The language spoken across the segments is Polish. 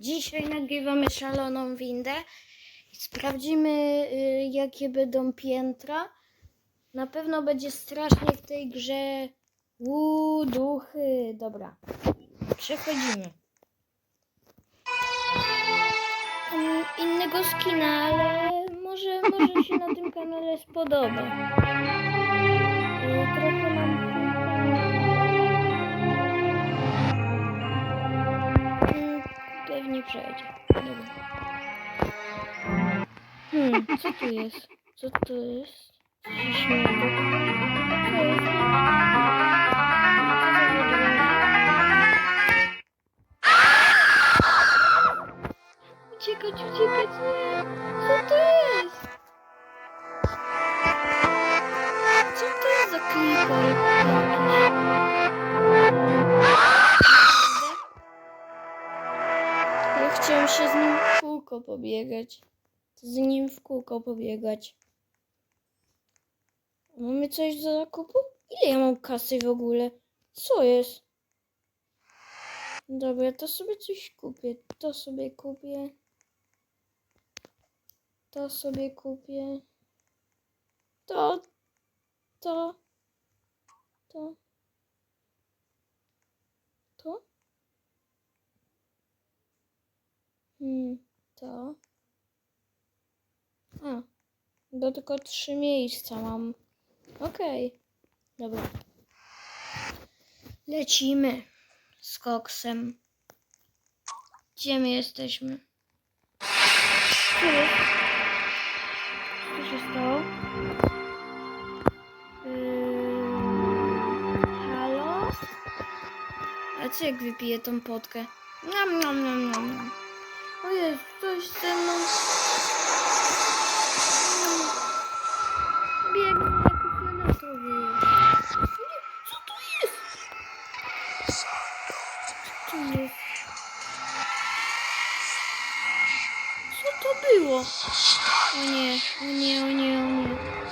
Dzisiaj nagrywamy szaloną windę. Sprawdzimy, y, jakie będą piętra. Na pewno będzie strasznie w tej grze. Uuu, duchy. Dobra, przechodzimy. Mam innego skina, ale może, może się na tym kanale spodoba. Y, Trochę mam. Przejdzie. Dobra. Hmm, co tu jest? Co to jest? Dźwięki? Uciekać, uciekać, nie! Co to jest? Co to jest za creeper się z nim w kółko pobiegać. Z nim w kółko pobiegać. Mamy coś do zakupu? Ile ja mam kasy w ogóle? Co jest? Dobra, to sobie coś kupię. To sobie kupię. To sobie kupię. To. To. To. To. Hmm, to. A, bo tylko trzy miejsca mam. Okej, dobra. Lecimy z koksem. Gdzie my jesteśmy? Tu. Co się stało? Yy, halo? A co jak wypiję tą potkę? Niam, niam, niam, niam, niam. O jest, coś ze mną. Biegnę jako fioletowy. Nie, Co to jest? Co to jest? Co to było? O nie, o nie, o nie, o nie.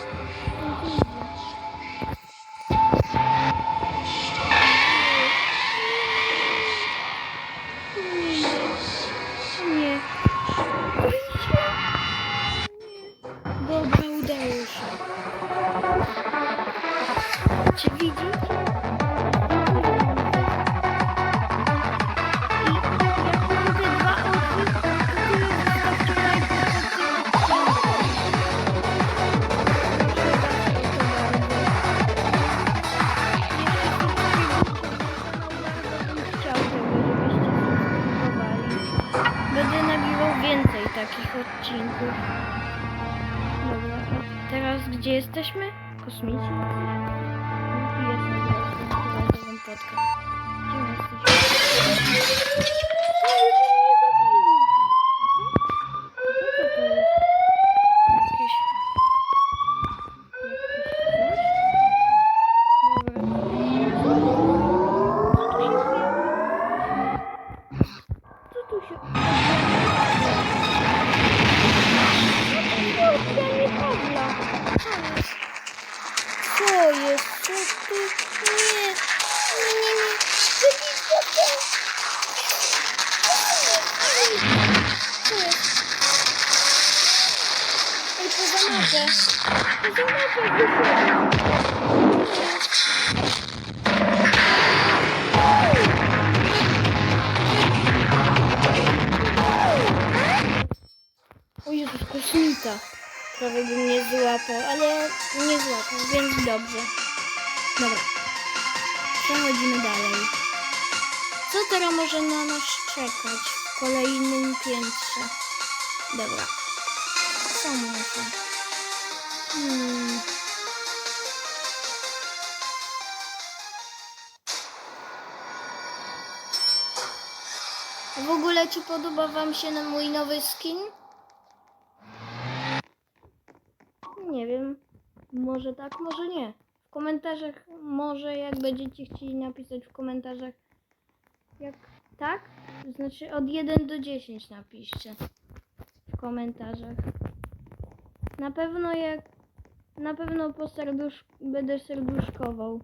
Wyszedłem! O Jezus, kosmita. Prawie by mnie złapał, ale nie złapał, więc dobrze. Dobra. Przechodzimy dalej. Co teraz może na nas czekać w kolejnym piętrze? Dobra. Co może? Hmm. W ogóle, czy podoba Wam się na mój nowy skin? Nie wiem. Może tak, może nie. W komentarzach, może jak będziecie chcieli napisać w komentarzach, jak tak, to znaczy od 1 do 10 napiszcie w komentarzach. Na pewno jak, na pewno po serdusz... będę serduszkował.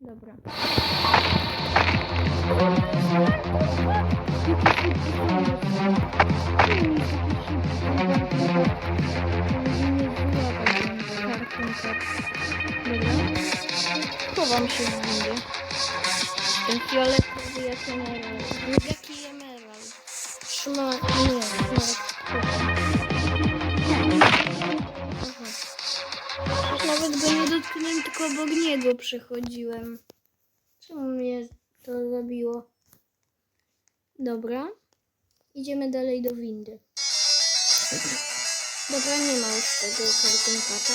Dobra. Chowam się w windzie. Ten fioletowy jest emerald. Jaki emerald? Szmaragd. Nie, szmaragd. Go nie dotknąłem, tylko obok niego przechodziłem. Czemu mnie to zabiło? Dobra. Idziemy dalej do windy. Dobra, nie ma już tego kartonkata.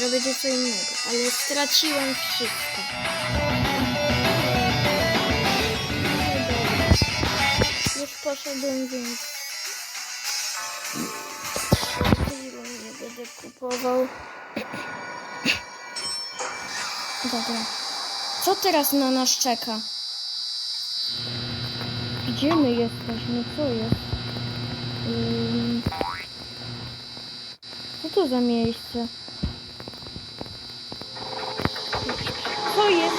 Robię co innego, ale straciłem wszystko. Już poszedłem, więc... Tego nie będę kupował. Dobra. Co teraz na nas czeka? Gdzie my jesteśmy? Co jest? Co to za miejsce? Co jest?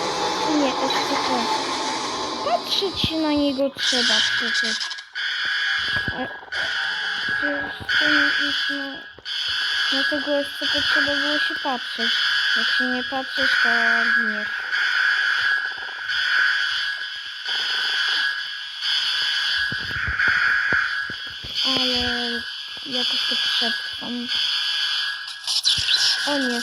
Nie, SCP. Patrzeć się na niego trzeba przecież. A, przecież to nie jest na... Na tego SCP trzeba było się patrzeć. Jak się nie patrzysz, to nie. Ale jakoś to przetrwam. O nie.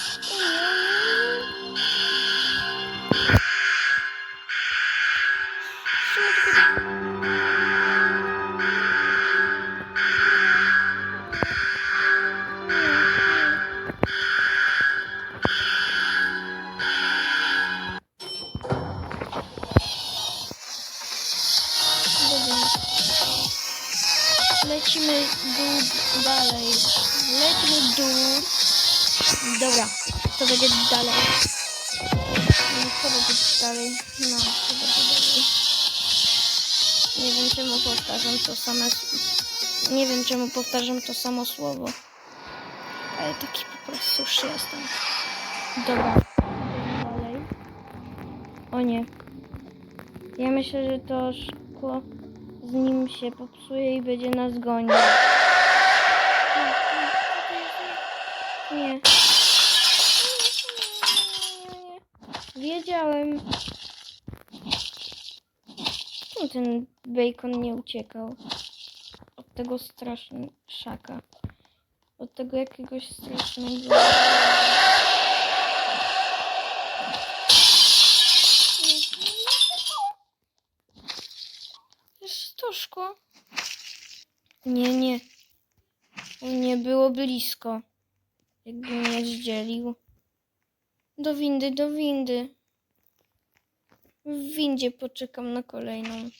Lecimy dół dalej. Lecimy dół. Dobra, to będzie dalej. Co będzie dalej? No, co będzie dalej? Nie wiem czemu powtarzam to same s- Nie wiem czemu powtarzam to samo słowo. Ale taki po prostu już jestem. Dobra. Dalej. O nie. Ja myślę, że to szkło z nim się popsuje i będzie nas. Nie. Nie. Wiedziałem. Czemu ten bacon nie uciekał? Od tego strasznego szaka. Od tego jakiegoś strasznego. Szkło? Nie, nie. Nie było blisko. Jakby mnie zdzielił. Do windy, do windy. W windzie poczekam na kolejną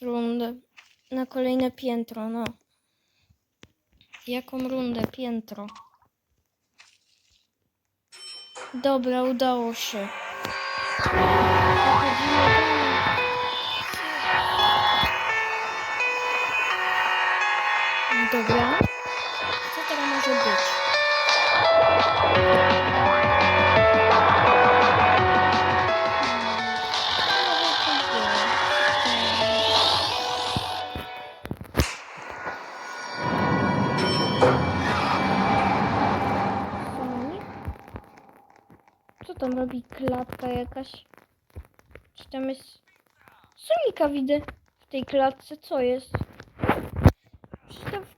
rundę. Na kolejne piętro, no. Jaką rundę? Piętro. Dobra, udało się. Dobra. Co teraz może być? Co tam robi klatka jakaś? Czy tam jest... Sonika widzę w tej klatce, co jest?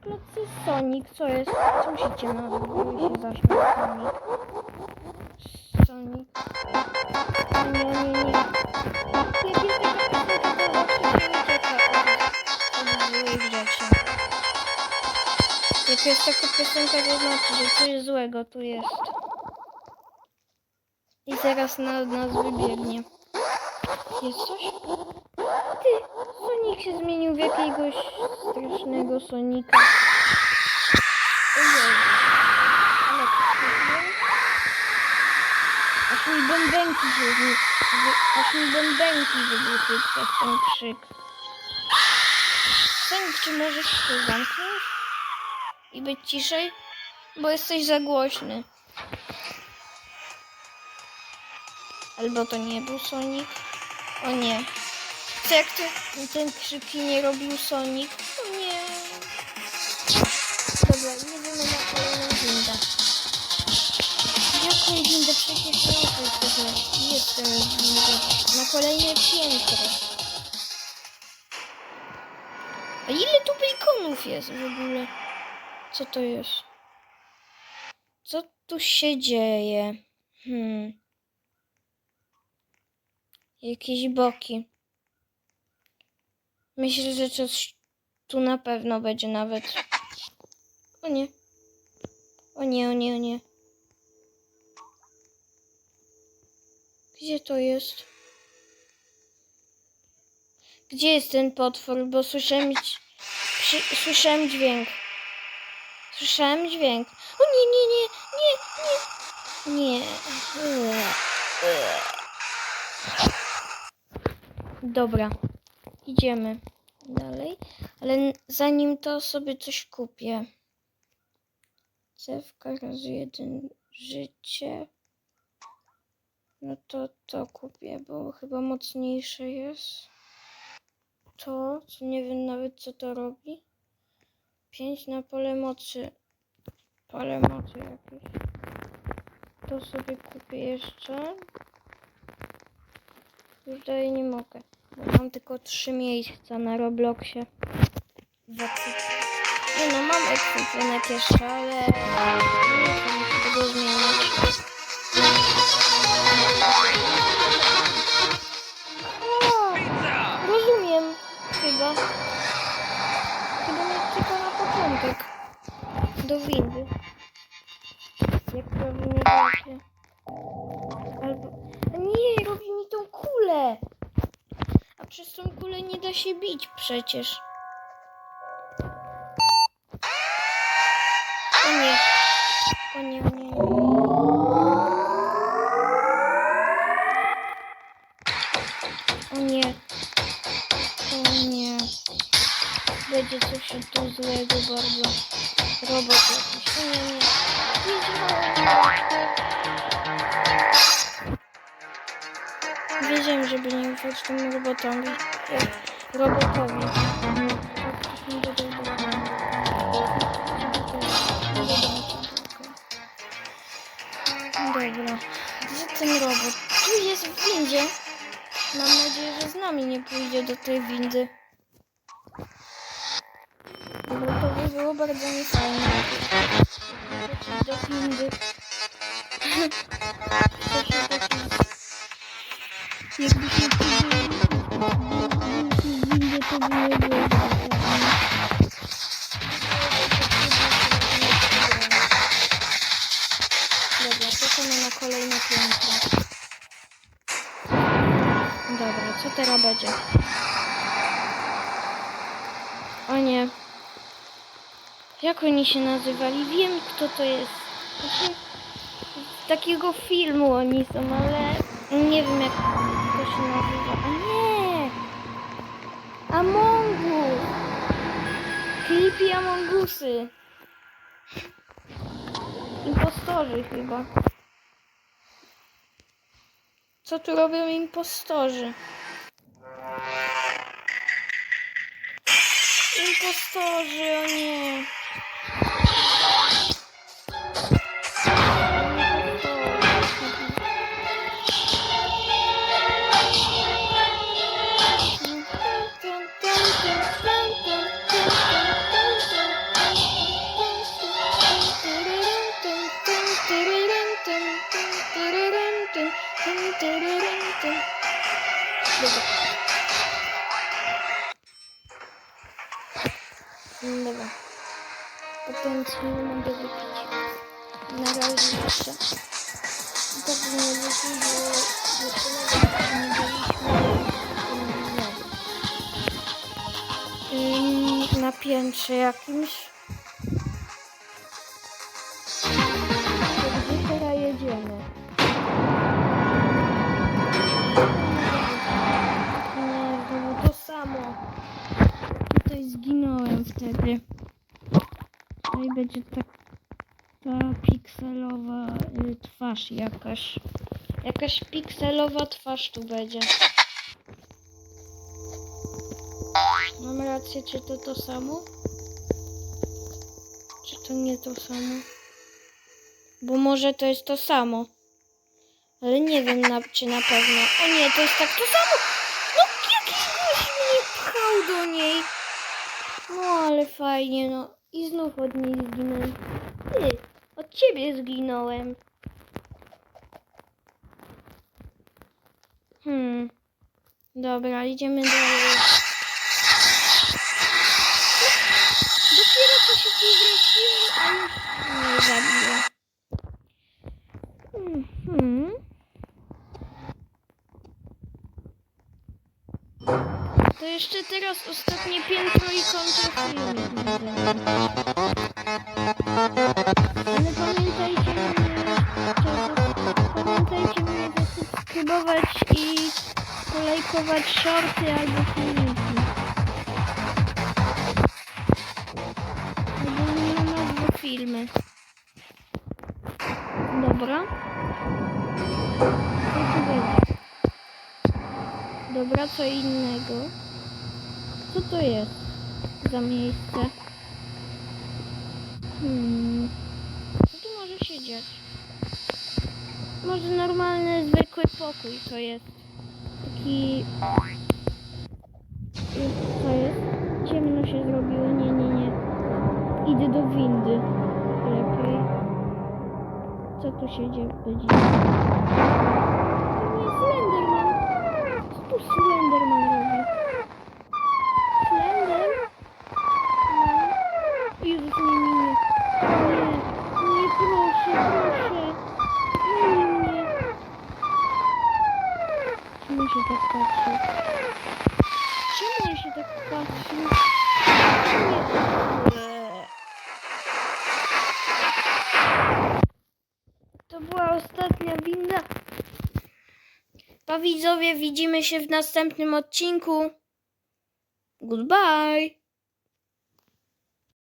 Jest Sonic, co jest? Co musicie na się zaśmiać, Sonic? Sonic. Nie, nie, nie. Jak jest taka piosenka, to zawsze się ucieka od złych rzeczy. Jak jest taka piosenka, to znaczy, że coś złego tu jest. I zaraz na nas wybiegnie. Jest coś? Sonic się zmienił w jakiegoś strasznego Sonika. Ale Aż mi bębenki się wy... Aż mi bębenki wybuchły przez ten krzyk. Sonic, czy możesz się zamknąć? I być ciszej? Bo jesteś za głośny. Albo to nie był Sonic. O nie. Co jak ty, ten krzyki nie robił Sonic? O nie. Dobra, jedziemy na kolejną windę. Jaką windę? Przecież ja Boże, jestem w niego. na kolejne piętro. A ile tu bekonów jest w ogóle? Co to jest? Co tu się dzieje? Hmm. Jakieś boki. Myślę, że coś tu na pewno będzie nawet. O nie. O nie, o nie, o nie. Gdzie to jest? Gdzie jest ten potwór? Bo słyszałem, przy, słyszałem dźwięk. Słyszałem dźwięk. O nie, nie, nie, nie, nie. Nie. Dobra. Idziemy dalej. Ale zanim to sobie coś kupię. Cewka razy jeden życie. No to to kupię, bo chyba mocniejsze jest. To, co nie wiem nawet co to robi. 5 na pole mocy. Pole mocy jakieś. To sobie kupię jeszcze. Dalej nie mogę. Bo mam tylko trzy miejsca na Robloxie. Nie no, mam ekwipunek jeszcze, ale nie chcę się tego zmieniać. O, rozumiem. Chyba. Chyba mnie czeka na początek. Do windy. Jak prawie nie będzie. Albo... A Nie, robi mi tą kulę. A przez tą kulę nie da się bić przecież. O nie. O nie, o nie. o nie. O nie. Będzie coś tu złego bardzo. Robot Wiedziałem. Żeby nie ufać tym robotowi. e, Robotowi. Tak, Dobra. Gdzie ten robot? Tu jest w windzie. Mam nadzieję, że z nami nie pójdzie do tej windy. Bo to by było bardzo niefajne. Do windy. Dobra, czekamy na kolejne piętro. Dobra, co teraz będzie? O nie. Jak oni się nazywali? Wiem, kto to jest. Z takiego filmu oni są, ale nie wiem, jak to się nazywa. A nie! Amongus! Creepy Amongusy. Impostorzy chyba. Co tu robią impostorzy? Impostorzy, o nie. Twarz jakaś. Jakaś pikselowa twarz tu będzie. Mam rację, czy to to samo? Czy to nie to samo? Bo może to jest to samo. Ale nie wiem, na, czy na pewno. O nie, to jest tak to samo. No jakiś gość mnie pchał do niej. No ale fajnie, no. I znów od niej zginąłem. Ty, od ciebie zginąłem. Hmm. Dobra, idziemy dalej. Dopiero co się tu zrespiłem, a już mnie zabiło. Mhm. To jeszcze teraz ostatnie piętro i film. Ale pamiętajcie i polajkować shorty albo filmiki. Albo na nazwę filmy. Dobra. Dobra, co innego. Co to jest za miejsce? Hmm. Co tu może się dziać? Może normalny, zwykły pokój to jest. Taki... Co jest? Ciemno się zrobiło. Nie, nie, nie. Idę do windy. Lepiej. Co tu się dzieje? Będzie? To nie Slenderman. Co tu Slenderman robi? Slender? No. Jezus, nie, nie, nie. Nie, nie, proszę, proszę. Nie, nie. Czemu się tak patrzy? Czemu on się tak patrzy? Nie. To była ostatnia winda. Pa widzowie, widzimy się w następnym odcinku. Goodbye.